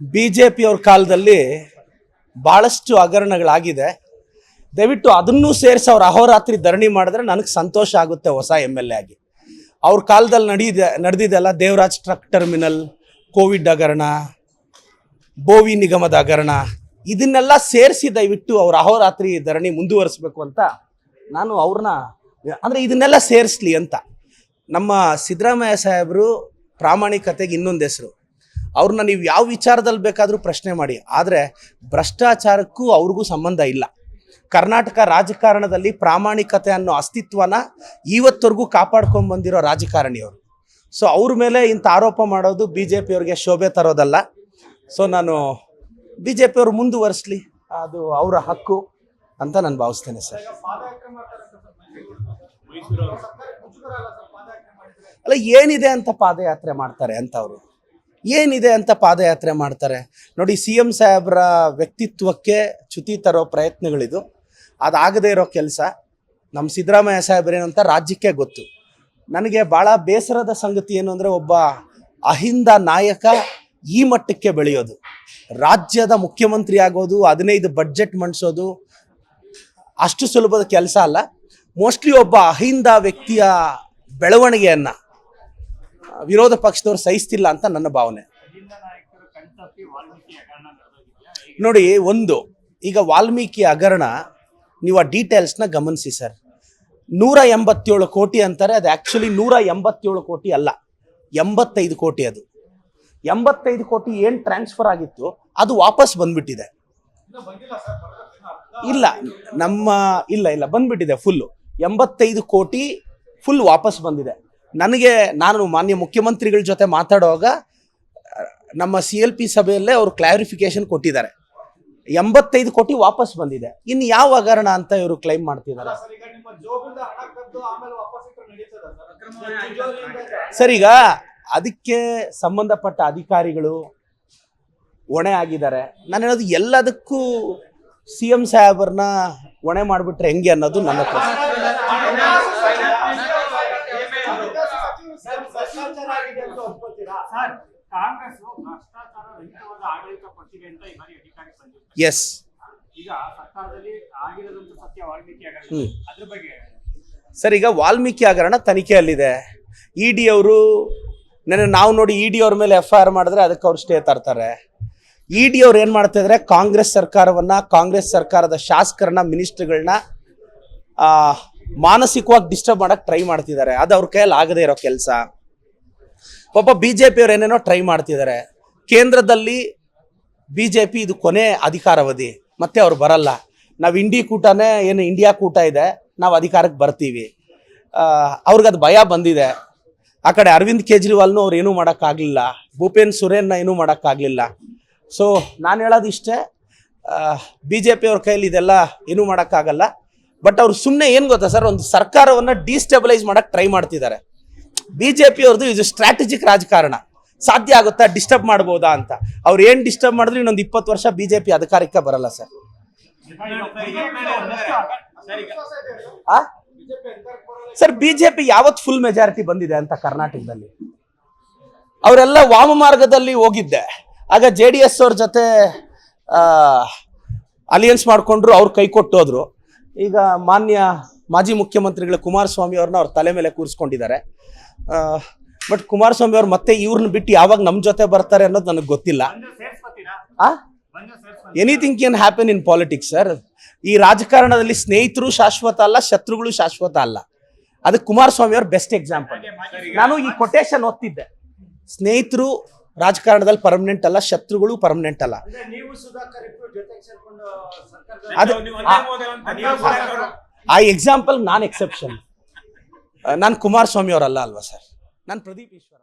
B J ಪಿಯವ್ರ ಕಾಲದಲ್ಲಿ ಭಾಳಷ್ಟು ಹಗರಣಗಳಾಗಿದೆ. ದಯವಿಟ್ಟು ಅದನ್ನೂ ಸೇರಿಸಿ ಅವ್ರು ಅಹೋರಾತ್ರಿ ಧರಣಿ ಮಾಡಿದ್ರೆ ನನಗೆ ಸಂತೋಷ ಆಗುತ್ತೆ ಹೊಸ ಎಂ ಎಲ್ ಎ ಆಗಿ. ಅವ್ರ ಕಾಲದಲ್ಲಿ ನಡೀದೆ ನಡೆದಿದೆಲ್ಲ ದೇವರಾಜ್ ಟ್ರಕ್ ಟರ್ಮಿನಲ್, ಕೋವಿಡ್ ಹಗರಣ, ಬೋವಿ ನಿಗಮದ ಹಗರಣ, ಇದನ್ನೆಲ್ಲ ಸೇರಿಸಿ ದಯವಿಟ್ಟು ಅವ್ರ ಅಹೋರಾತ್ರಿ ಧರಣಿ ಮುಂದುವರಿಸಬೇಕು ಅಂತ ನಾನು ಅವ್ರನ್ನ, ಅಂದರೆ ಇದನ್ನೆಲ್ಲ ಸೇರಿಸ್ಲಿ ಅಂತ. ನಮ್ಮ ಸಿದ್ದರಾಮಯ್ಯ ಸಾಹೇಬರು ಪ್ರಾಮಾಣಿಕತೆಗೆ ಇನ್ನೊಂದು ಹೆಸರು. ಅವ್ರನ್ನ ನೀವು ಯಾವ ವಿಚಾರದಲ್ಲಿ ಬೇಕಾದರೂ ಪ್ರಶ್ನೆ ಮಾಡಿ. ಆದರೆ ಭ್ರಷ್ಟಾಚಾರಕ್ಕೂ ಅವ್ರಿಗೂ ಸಂಬಂಧ ಇಲ್ಲ. ಕರ್ನಾಟಕ ರಾಜಕಾರಣದಲ್ಲಿ ಪ್ರಾಮಾಣಿಕತೆ ಅನ್ನೋ ಅಸ್ತಿತ್ವನ ಇವತ್ತವರೆಗೂ ಕಾಪಾಡ್ಕೊಂಡು ಬಂದಿರೋ ರಾಜಕಾರಣಿಯವರು. ಸೊ ಅವ್ರ ಮೇಲೆ ಇಂಥ ಆರೋಪ ಮಾಡೋದು ಬಿ ಜೆ ಪಿಯವ್ರಿಗೆ ಶೋಭೆ ತರೋದಲ್ಲ. ಸೊ ನಾನು ಬಿ ಜೆ ಪಿಯವ್ರು ಮುಂದುವರಿಸ್ಲಿ. ಅದು ಅವರ ಹಕ್ಕು ಅಂತ ನಾನು ಭಾವಿಸ್ತೇನೆ ಸರ್. ಅಲ್ಲ, ಏನಿದೆ ಅಂತ ಪಾದಯಾತ್ರೆ ಮಾಡ್ತಾರೆ ಅಂತ ಅವರು ಏನಿದೆ ಅಂತ ಪಾದಯಾತ್ರೆ ಮಾಡ್ತಾರೆ. ನೋಡಿ ಸಿ ಎಂ ಸಾಹೇಬ್ರ ವ್ಯಕ್ತಿತ್ವಕ್ಕೆ ಚ್ಯುತಿ ತರೋ ಪ್ರಯತ್ನಗಳಿದು, ಅದಾಗದೇ ಇರೋ ಕೆಲಸ ನಮ್ಮ ಸಿದ್ದರಾಮಯ್ಯ ಸಾಹೇಬ್ರೇನು ಅಂತ ರಾಜ್ಯಕ್ಕೆ ಗೊತ್ತು. ನನಗೆ ಭಾಳ ಬೇಸರದ ಸಂಗತಿ ಏನು ಅಂದರೆ ಒಬ್ಬ ಅಹಿಂದ ನಾಯಕ ಈ ಮಟ್ಟಕ್ಕೆ ಬೆಳೆಯೋದು. ರಾಜ್ಯದ ಮುಖ್ಯಮಂತ್ರಿ ಆಗೋದು, ಹದಿನೈದು ಬಡ್ಜೆಟ್ ಮಂಡಿಸೋದು, ಅಷ್ಟು ಸುಲಭದ ಕೆಲಸ ಅಲ್ಲ. ಮೋಸ್ಟ್ಲಿ ಒಬ್ಬ ಅಹಿಂದ ವ್ಯಕ್ತಿಯ ಬೆಳವಣಿಗೆಯನ್ನು ವಿರೋಧ ಪಕ್ಷದವ್ರು ಸಹಿಸ್ತಿಲ್ಲ ಅಂತ ನನ್ನ ಭಾವನೆ. ನೋಡಿ, ಒಂದು, ಈಗ ವಾಲ್ಮೀಕಿ ಹಗರಣ, ನೀವು ಆ ಡೀಟೇಲ್ಸ್ನ ಗಮನಿಸಿ ಸರ್. ನೂರ ಎಂಬತ್ತೇಳು ಕೋಟಿ ಅಂತಾರೆ, ಅದು ಆ್ಯಕ್ಚುಲಿ ನೂರ ಎಂಬತ್ತೇಳು ಕೋಟಿ ಅಲ್ಲ. ಎಂಬತ್ತೈದು ಕೋಟಿ ಅದು. ಎಂಬತ್ತೈದು ಕೋಟಿ ಏನು ಟ್ರಾನ್ಸ್ಫರ್ ಆಗಿತ್ತು, ಅದು ವಾಪಸ್ ಬಂದ್ಬಿಟ್ಟಿದೆ. ಇಲ್ಲ, ನಮ್ಮ, ಇಲ್ಲ ಇಲ್ಲ, ಬಂದ್ಬಿಟ್ಟಿದೆ ಫುಲ್ಲು ಎಂಬತ್ತೈದು ಕೋಟಿ ಫುಲ್ ವಾಪಸ್ ಬಂದಿದೆ. ನನಗೆ ನಾನು ಮಾನ್ಯ ಮುಖ್ಯಮಂತ್ರಿಗಳ ಜೊತೆ ಮಾತಾಡುವಾಗ, ನಮ್ಮ ಸಿ ಎಲ್ ಪಿ ಸಭೆಯಲ್ಲೇ ಅವರು ಕ್ಲಾರಿಫಿಕೇಶನ್ ಕೊಟ್ಟಿದ್ದಾರೆ. ಎಂಬತ್ತೈದು ಕೋಟಿ ವಾಪಸ್ ಬಂದಿದೆ. ಇನ್ನು ಯಾವ ಹಗರಣ ಅಂತ ಇವರು ಕ್ಲೈಮ್ ಮಾಡ್ತಿದ್ದಾರೆ? ಸರ್, ಈಗ ಅದಕ್ಕೆ ಸಂಬಂಧಪಟ್ಟ ಅಧಿಕಾರಿಗಳು ಹೊಣೆ ಆಗಿದ್ದಾರೆ. ನಾನು ಹೇಳೋದು ಎಲ್ಲದಕ್ಕೂ ಸಿ ಎಂ ಸಾಹೇಬ್ರನ್ನ ಹೊಣೆ ಮಾಡಿಬಿಟ್ರೆ ಹೆಂಗೆ ಅನ್ನೋದು ನನ್ನ ಪ್ರಶ್ನೆ. ಸರ್ ಕಾಂಗ್ರೆಸ್ ಭ್ರಷ್ಟಾಚಾರ ರಹಿತವಾದ ಆಡಳಿತ ಕೊಟ್ಟಿದೆ ಅಂತ ಈ ಬಾರಿ ಅಧಿಕಾರಕ್ಕೆ ಬಂದಿದೆ ಎಸ್ ಈಗ ಸರ್ಕಾರದಲ್ಲಿ ಆಗಿರೋದಂತ ಸತ್ಯ ವಾಲ್ಮೀಕಿ ಆಗರಣ. ಅದ್ರ ಬಗ್ಗೆ ಸರ್ ಈಗ ವಾಲ್ಮೀಕಿ ಹಗರಣ ತನಿಖೆಯಲ್ಲಿದೆ ಇ ಡಿ ಅವರು ನೆನೆ ನಾವು ನೋಡಿ ಇ ಡಿ ಅವ್ರ ಮೇಲೆ ಎಫ್ ಐ ಆರ್ ಮಾಡಿದ್ರೆ ಅದಕ್ಕೆ ಅವ್ರು ಸ್ಟೇ ತರ್ತಾರೆ ಇ ಡಿ ಅವ್ರು ಏನು ಮಾಡ್ತಾ ಇದ್ದಾರೆ ಕಾಂಗ್ರೆಸ್ ಸರ್ಕಾರವನ್ನ ಕಾಂಗ್ರೆಸ್ ಸರ್ಕಾರದ ಶಾಸಕರನ್ನ ಮಿನಿಸ್ಟರ್ಗಳನ್ನ ಮಾನಸಿಕವಾಗಿ ಡಿಸ್ಟರ್ಬ್ ಮಾಡಕ್ ಟ್ರೈ ಮಾಡ್ತಿದ್ದಾರೆ. ಅದು ಅವ್ರ ಕೈಯಲ್ಲಿ ಆಗದೆ ಇರೋ ಕೆಲಸ. ಪಾಪ ಬಿ ಜೆ ಪಿಯವ್ರು ಏನೇನೋ ಟ್ರೈ ಮಾಡ್ತಿದ್ದಾರೆ ಕೇಂದ್ರದಲ್ಲಿ ಬಿ ಜೆ ಪಿ ಇದು ಕೊನೆ ಅಧಿಕಾರಾವಧಿ, ಮತ್ತೆ ಅವ್ರು ಬರಲ್ಲ. ನಾವು ಇಂಡಿ ಕೂಟನೇ ಏನು ಇಂಡಿಯಾ ಕೂಟ ಇದೆ, ನಾವು ಅಧಿಕಾರಕ್ಕೆ ಬರ್ತೀವಿ. ಅವ್ರಿಗದು ಭಯ ಬಂದಿದೆ. ಆ ಕಡೆ ಅರವಿಂದ್ ಕೇಜ್ರಿವಾಲ್ನು ಅವ್ರು ಏನೂ ಮಾಡೋಕ್ಕಾಗಲಿಲ್ಲ. ಭೂಪೇನ್ ಸುರೇನ್ನ ಏನೂ ಮಾಡೋಕ್ಕಾಗಲಿಲ್ಲ. ಸೊ ನಾನು ಹೇಳೋದು ಇಷ್ಟೇ ಬಿ ಜೆ ಪಿಯವ್ರ ಕೈಯಲ್ಲಿ ಇದೆಲ್ಲ ಏನೂ ಮಾಡೋಕ್ಕಾಗಲ್ಲ. ಬಟ್ ಅವ್ರು ಸುಮ್ಮನೆ ಏನು ಗೊತ್ತಾ ಸರ್, ಒಂದು ಸರ್ಕಾರವನ್ನು ಡಿಸ್ಟೆಬಲೈಸ್ ಮಾಡೋಕ್ಕೆ ಟ್ರೈ ಮಾಡ್ತಿದ್ದಾರೆ ಬಿ ಜೆ ಪಿ ಅವ್ರದ್ದು ಇದು ಸ್ಟ್ರಾಟಜಿಕ್ ರಾಜಕಾರಣ. ಸಾಧ್ಯ ಆಗುತ್ತಾ ಡಿಸ್ಟರ್ಬ್ ಮಾಡ್ಬೋದಾ ಅಂತ. ಅವ್ರು ಏನು ಡಿಸ್ಟರ್ಬ್ ಮಾಡಿದ್ರು ಇನ್ನೊಂದು ಇಪ್ಪತ್ತು ವರ್ಷ ಬಿ ಜೆ ಪಿ ಅಧಿಕಾರಕ್ಕೆ ಬರಲ್ಲ ಸರ್. ಸರ್, ಬಿಜೆಪಿ ಯಾವತ್ತು ಫುಲ್ ಮೆಜಾರಿಟಿ ಬಂದಿದೆ ಅಂತ ಕರ್ನಾಟಕದಲ್ಲಿ? ಅವರೆಲ್ಲ ವಾಮ ಮಾರ್ಗದಲ್ಲಿ ಹೋಗಿದ್ದೆ. ಆಗ ಜೆ ಡಿ ಎಸ್ ಅವ್ರ ಜೊತೆ ಅಲಿಯನ್ಸ್ ಮಾಡಿಕೊಂಡ್ರು, ಅವ್ರು ಕೈ ಕೊಟ್ಟೋದ್ರು. ಈಗ ಮಾನ್ಯ ಮಾಜಿ ಮುಖ್ಯಮಂತ್ರಿಗಳ ಕುಮಾರಸ್ವಾಮಿ ಅವ್ರನ್ನ ಅವ್ರ ತಲೆ ಮೇಲೆ ಕೂರಿಸ್ಕೊಂಡಿದ್ದಾರೆ. ಬಟ್ ಕುಮಾರಸ್ವಾಮಿ ಅವ್ರು ಮತ್ತೆ ಇವ್ರನ್ನ ಬಿಟ್ಟು ಯಾವಾಗ ನಮ್ಮ ಜೊತೆ ಬರ್ತಾರೆ ಅನ್ನೋದು ನನಗೆ ಗೊತ್ತಿಲ್ಲ. Anything can happen in politics sir ಈ ರಾಜಕಾರಣದಲ್ಲಿ ಸ್ನೇಹಿತರು ಶಾಶ್ವತ ಅಲ್ಲ ಶತ್ರುಗಳು ಶಾಶ್ವತ ಅಲ್ಲ. ಅದಕ್ಕೆ ಕುಮಾರಸ್ವಾಮಿ ಅವ್ರ ಬೆಸ್ಟ್ ಎಕ್ಸಾಂಪಲ್ ನಾನು ಈ ಕೊಟೇಶನ್ ಓದ್ತಿದ್ದೆ. ಸ್ನೇಹಿತರು ರಾಜಕಾರಣದಲ್ಲಿ ಪರ್ಮನೆಂಟ್ ಅಲ್ಲ ಶತ್ರುಗಳು ಪರ್ಮನೆಂಟ್ ಅಲ್ಲ. ಆ ಎಕ್ಸಾಂಪಲ್ ನಾನು ಎಕ್ಸೆಪ್ಷನ್ ನಾನು ಕುಮಾರಸ್ವಾಮಿ ಅವರಲ್ಲ ಅಲ್ವಾ ಸರ್? ನಾನು ಪ್ರದೀಪ್ ಈಶ್ವರ.